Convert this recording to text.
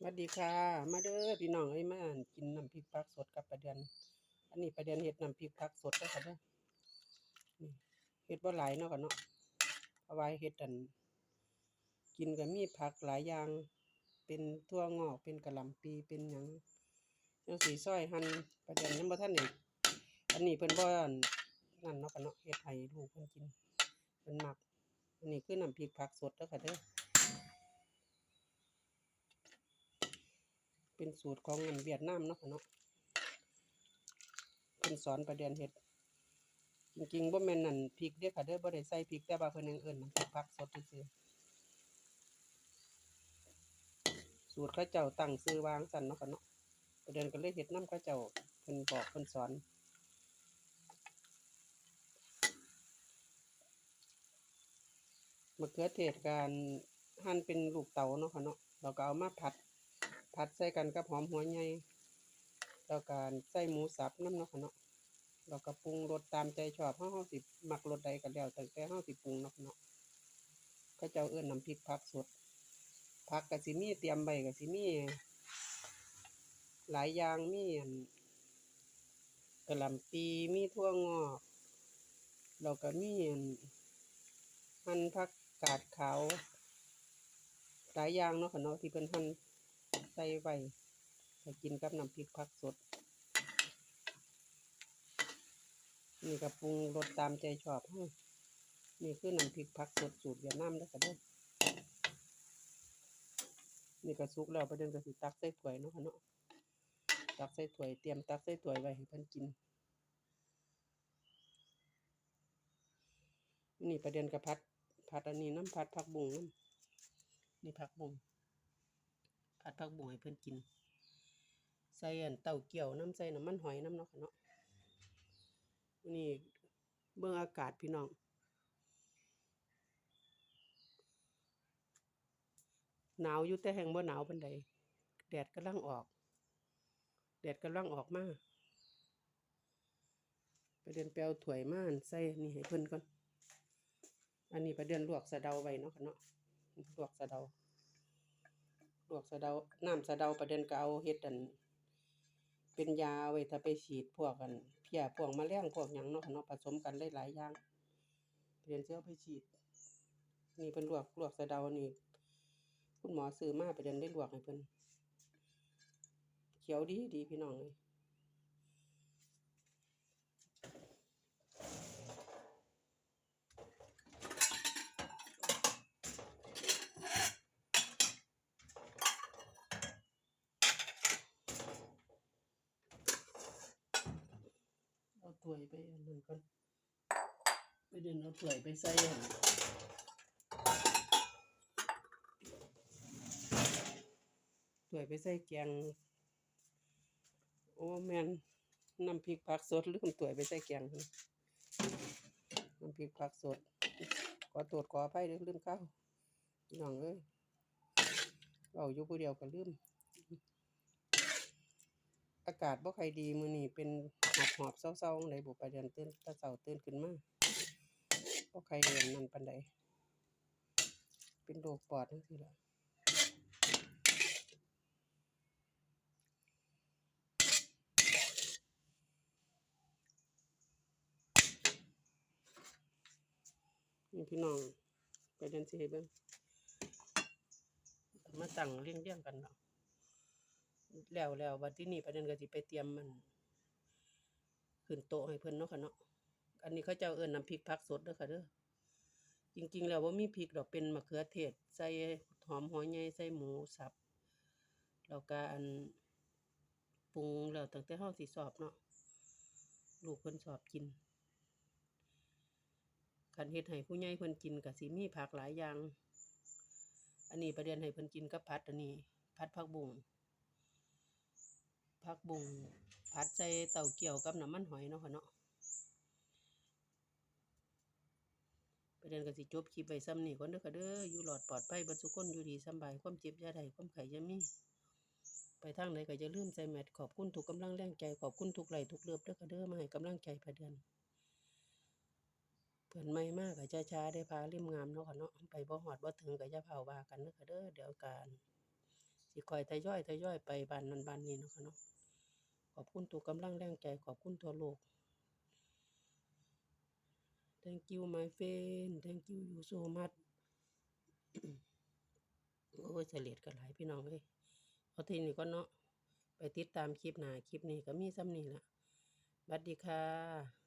สวัสดีค่ะ มาเด้อพี่น้องเอ้ยมากินน้ำพริกผักสดกับปลาเดือน อันนี้ปลาเดือนเฮ็ดน้ำพริกผักสดเด้ค่ะเด้อนี่เฮ็ดบ่หลายเนาะค่ะเนาะเอาไว้เฮ็ดอัน กินก็มีผักหลายอย่าง เป็นถั่วงอกเป็นกะหล่ำปีเป็นหยังจังสีซอยหั่นปลาเดือนยังบ่ทันได้อันนี้เพิ่นบ่นนั่นเนาะค่ะเนาะเฮ็ดให้ลูกเพิ่นกินเพิ่นมัก อันนี้คือน้ำพริกผักสดเด้อค่ะเด้อ เป็นสูตรของเงินเวียดนามเนาะค่ะเนาะเพิ่นสอนประเดียนเฮ็ด จริงๆบ่แม่นนั่นพริกเด้อค่ะเด้อบ่ได้ใส่พริกแต่ว่าเพิ่นยังเอิ้นน้ำพริกผักสดซื่อสูตรเขาเจ้าตั้งชื่อวางซั่นเนาะค่ะเนาะประเดียนก็เลยเฮ็ดน้ำเขาเจ้าเพิ่นบอกเพิ่นสอนมะเขือเทศการหั่นเป็นลูกเต๋าเนาะค่ะเนาะแล้วก็เอามาผัด ผัดใส่กันกับหอมหัวใหญ่แล้วก็ใส่หมูสับน้ำเนาะค่ะเนาะแล้วก็ปรุงรสตามใจชอบเฮาเฮาสิมักรสใดก็แล้วแต่แต่เฮาสิปรุงเนาะเนาะเขาเจ้าเอิ้นน้ำพริกผักสดผักก็สิมีเตรียมไว้ก็สิมีหลายอย่างมีอันกะหล่ำปีมีถั่วงอกแล้วก็มีอันหั่นผักกาดขาวหลายอย่างเนาะค่ะเนาะที่เพิ่นหั่น ไว้ไปกินกับน้ำพริกผักสด นี่ก็ปรุงรสตามใจชอบนี่คือน้ำพริกผักสดสูตรเวียดนามเด้อค่ะเด้อนี่ก็สุกแล้วประเด็นก็สิตักใส่ถ้วยเนาะค่ะเนาะตักใส่ถ้วยเตรียมตักใส่ถ้วยไว้ให้เพิ่นกิน นี่ประเด็นก็ผัด ผัดอันนี้น้ำผัดผักบุ้งน้ำนี่ผักบุ้ง ผัดผักบุ้งให้เพิ่นกิน ใส่อันเต้าเกี่ยวน้ำใส่น้ำมันหอยน้ำเนาะค่ะเนาะนี่เบิ่งอากาศพี่น้องหนาวอยู่แต่แห่งบ่หนาวปานใดแดดกำลังออก แดดกำลังออกมาไปเดินไปเอาถ้วยม่านใส่นี่ให้เพิ่นก่อน อันนี้ไปเดินลวกสะเดาไว้เนาะค่ะเนาะลวกสะเดา ลวกสะเดาน้ำสะเดาประเด็นก็เอาเฮ็ดอัน เป็นยาไว้ถ้าไปฉีดพวกกันเพี้ยพวกแมลงพวกหยังเนาะเนาะผสมกันหลายอย่างประเด็นสิเอไปฉีด นี่เพิ่นลวกลวกสะเดานี่คุณหมอซื้อมาประเด็นได้ลวกให้เพิ่นเขียวดีดีพี่น้องเลย ถ้วยไปอันนั้นก่อนไปเดินเอาถ้วยไปใส่ถ้วยไปใส่แกงโอ้แม่นน้ำพริกผักสดลืมถ้วยไปใส่แกงน้ำพริกผักสดขอโทษขออภัยเด้อลืมข้าวพี่น้องเอ้ยเว้าอยู่ผู้เดียวก็ลืม อากาศบ่ค่อยดีมื้อนี้เป็นหอบๆเซาๆจั่งใดบุประเดี๋ยวตื่นต่เช้าตื่นขึ้นมาบ่ค่อยเรียนนั่นปานใดเป็นโรคปอดจังซี่ล่ะนี่พี่น้องไปเดินสิให้เบิ่งมาตั้งเรียงเรียงกันเนาะ แล้วแล้วบัดที่นี้ประเด็นก็สิไปเตรียมมันขึ้นโต๊ะให้เพิ่นเนาะค่ะเนาะอันนี้เขาเจ้าเอิ้นน้ำพริกผักสดเด้อค่ะเด้อจริงๆแล้วบ่ามีพริกดอกเป็นมะเขือเทศ ใส่หอมหัวใหญ่ใส่หมูสับแล้วก็อันปรุงแล้วตั้งแต่เฮาสิชอบเนาะลูกเพิ่นชอบกินคันเฮ็ดให้ผู้ใหญ่เพิ่นกินก็สิมีผักหลายอย่าง อันนี้ประเด็นให้เพิ่นกินกับผัดอันนี้ผัดผักบุ้ง ผักบุ้งผัดใส่เต้าเกี่ยวกับน้ำมันหอยเนาะค่ะเนาะประเด็นก็สิจบคลิปไว้ซ้ำนี้ก่อนเด้อค่ะเด้ออยู่รอดปลอดภัยบิดทุกคนอยู่ดีสบายความเจ็บยาได้ความไข้อย่ามีไปทางใดก็อย่าลืมใส่แมสขอบคุณทุกกำลังแรงใจขอบคุณทุกไหลทุกเลิฟเด้อค่ะเด้อมาให้กำลังใจประเดือนเพิ่นใหม่มากก็ช้าได้พาริมงามเนาะค่ะเนาะไปบ่ฮอดบ่ถึงก็อย่าเผาว่ากันเด้อค่ะเด้อเดี๋ยวการสิคอยทยอยทยอยไปบ้านนั้นบ้านนี้เนาะค่ะเนาะ อบคุณตัวกำลังแรงใจ ขอบคุณตัวโลก thank you my friend thank you you so much โอ้ยเฉลียดกันหลายพี่น้องเลยเอาทีนี้ก็เนาะไปติดตามคลิปหนาคลิปนี้ก็มีซ้ำนี่ละบัสดีค่ะ